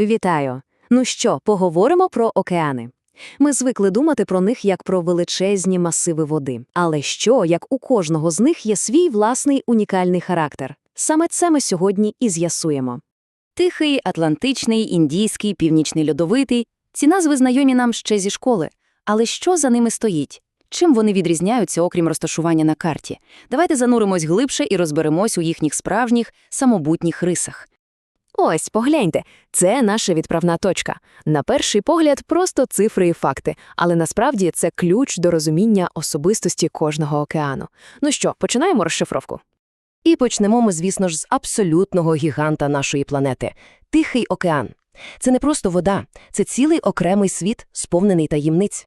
Вітаю! Ну що, поговоримо про океани. Ми звикли думати про них як про величезні масиви води. Але що, як у кожного з них є свій власний унікальний характер? Саме це ми сьогодні і з'ясуємо. Тихий, Атлантичний, Індійський, Північний Льодовитий – ці назви знайомі нам ще зі школи. Але що за ними стоїть? Чим вони відрізняються, окрім розташування на карті? Давайте зануримось глибше і розберемось у їхніх справжніх, самобутніх рисах. Ось, погляньте, це наша відправна точка. На перший погляд просто цифри і факти, але насправді це ключ до розуміння особистості кожного океану. Ну що, починаємо розшифровку? І почнемо ми, звісно ж, з абсолютного гіганта нашої планети – Тихий океан. Це не просто вода, це цілий окремий світ, сповнений таємниць.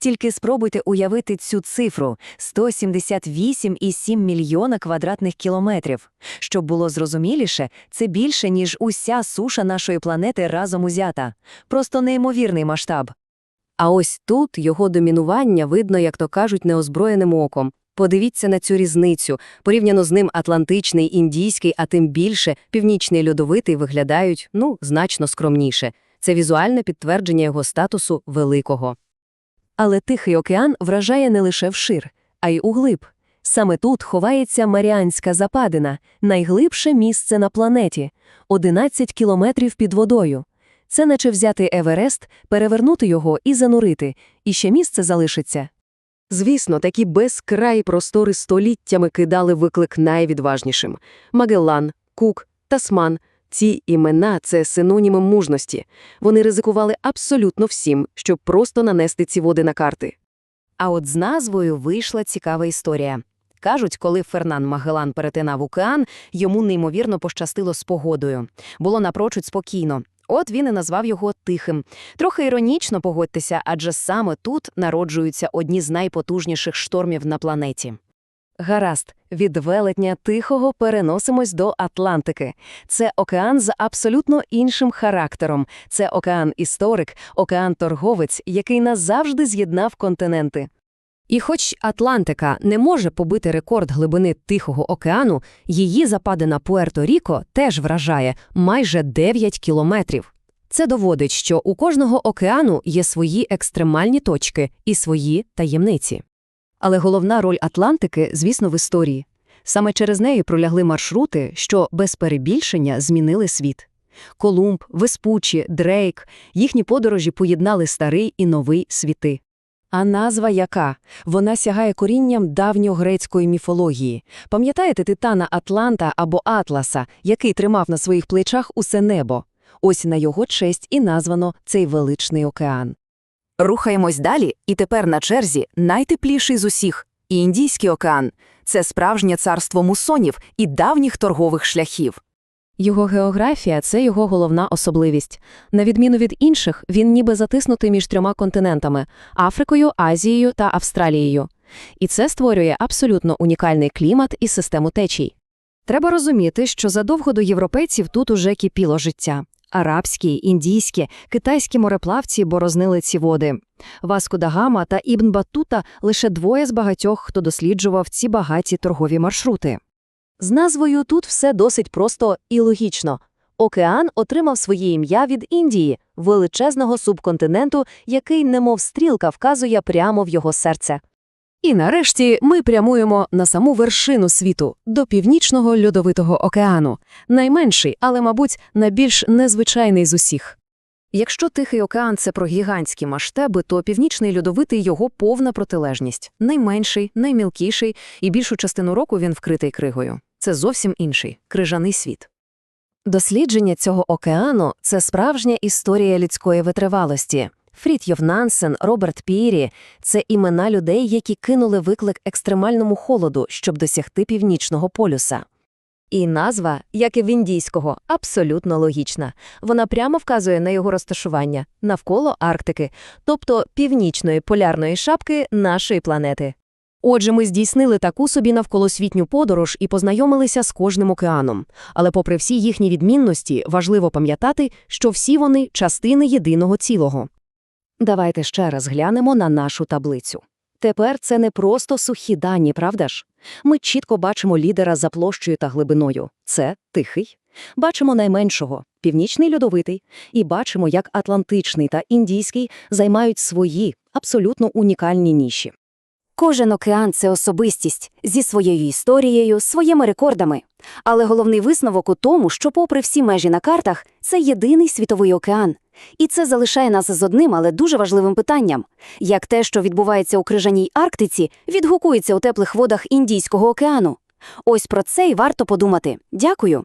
Тільки спробуйте уявити цю цифру – 178,7 мільйона квадратних кілометрів. Щоб було зрозуміліше, це більше, ніж уся суша нашої планети разом узята. Просто неймовірний масштаб. А ось тут його домінування видно, як то кажуть, неозброєним оком. Подивіться на цю різницю. Порівняно з ним Атлантичний, Індійський, а тим більше Північний Льодовитий виглядають, ну, значно скромніше. Це візуальне підтвердження його статусу великого. Але Тихий океан вражає не лише вшир, а й углиб. Саме тут ховається Маріанська Западина, найглибше місце на планеті – 11 кілометрів під водою. Це наче взяти Еверест, перевернути його і занурити, і ще місце залишиться. Звісно, такі безкраї простори століттями кидали виклик найвідважнішим. Магеллан, Кук, Тасман – ці імена – це синоніми мужності. Вони ризикували абсолютно всім, щоб просто нанести ці води на карти. А от з назвою вийшла цікава історія. Кажуть, коли Фернан Магеллан перетинав океан, йому неймовірно пощастило з погодою. Було напрочуд спокійно. От він і назвав його тихим. Трохи іронічно погодьтеся, адже саме тут народжуються одні з найпотужніших штормів на планеті. Гаразд, від велетня тихого переносимось до Атлантики. Це океан з абсолютно іншим характером. Це океан-історик, океан-торговець, який назавжди з'єднав континенти. І хоч Атлантика не може побити рекорд глибини Тихого океану, її западина Пуерто-Ріко теж вражає майже 9 кілометрів. Це доводить, що у кожного океану є свої екстремальні точки і свої таємниці. Але головна роль Атлантики, звісно, в історії. Саме через неї пролягли маршрути, що без перебільшення змінили світ. Колумб, Веспучі, Дрейк – їхні подорожі поєднали старий і новий світи. А назва яка? Вона сягає корінням давньогрецької міфології. Пам'ятаєте титана Атланта або Атласа, який тримав на своїх плечах усе небо? Ось на його честь і названо цей величний океан. Рухаємось далі, і тепер на черзі найтепліший з усіх – Індійський океан. Це справжнє царство мусонів і давніх торгових шляхів. Його географія – це його головна особливість. На відміну від інших, він ніби затиснутий між трьома континентами – Африкою, Азією та Австралією. І це створює абсолютно унікальний клімат і систему течій. Треба розуміти, що задовго до європейців тут уже кипіло життя. Арабські, індійські, китайські мореплавці борознили ці води. Васко да та Ібн Батута – лише двоє з багатьох, хто досліджував ці багаті торгові маршрути. З назвою тут все досить просто і логічно. Океан отримав своє ім'я від Індії, величезного субконтиненту, який, немов стрілка, вказує прямо в його серце. І нарешті ми прямуємо на саму вершину світу до північного льодовитого океану, найменший, але, мабуть, найбільш незвичайний з усіх. Якщо Тихий океан це про гігантські масштаби, то північний льодовитий його повна протилежність найменший, наймілкіший, і більшу частину року він вкритий кригою. Це зовсім інший крижаний світ. Дослідження цього океану це справжня історія людської витривалості. Фрітьйов Нансен, Роберт Пірі – це імена людей, які кинули виклик екстремальному холоду, щоб досягти північного полюса. І назва, як і в індійського, абсолютно логічна. Вона прямо вказує на його розташування навколо Арктики, тобто північної полярної шапки нашої планети. Отже, ми здійснили таку собі навколосвітню подорож і познайомилися з кожним океаном. Але попри всі їхні відмінності, важливо пам'ятати, що всі вони частини єдиного цілого. Давайте ще раз глянемо на нашу таблицю. Тепер це не просто сухі дані, правда ж? Ми чітко бачимо лідера за площею та глибиною. Це тихий. Бачимо найменшого Північний льодовитий, і бачимо, як Атлантичний та Індійський займають свої абсолютно унікальні ніші. Кожен океан це особистість зі своєю історією, своїми рекордами. Але головний висновок у тому, що, попри всі межі на картах, це єдиний світовий океан. І це залишає нас з одним, але дуже важливим питанням: як те, що відбувається у крижаній Арктиці, відгукується у теплих водах Індійського океану. Ось про це й варто подумати. Дякую.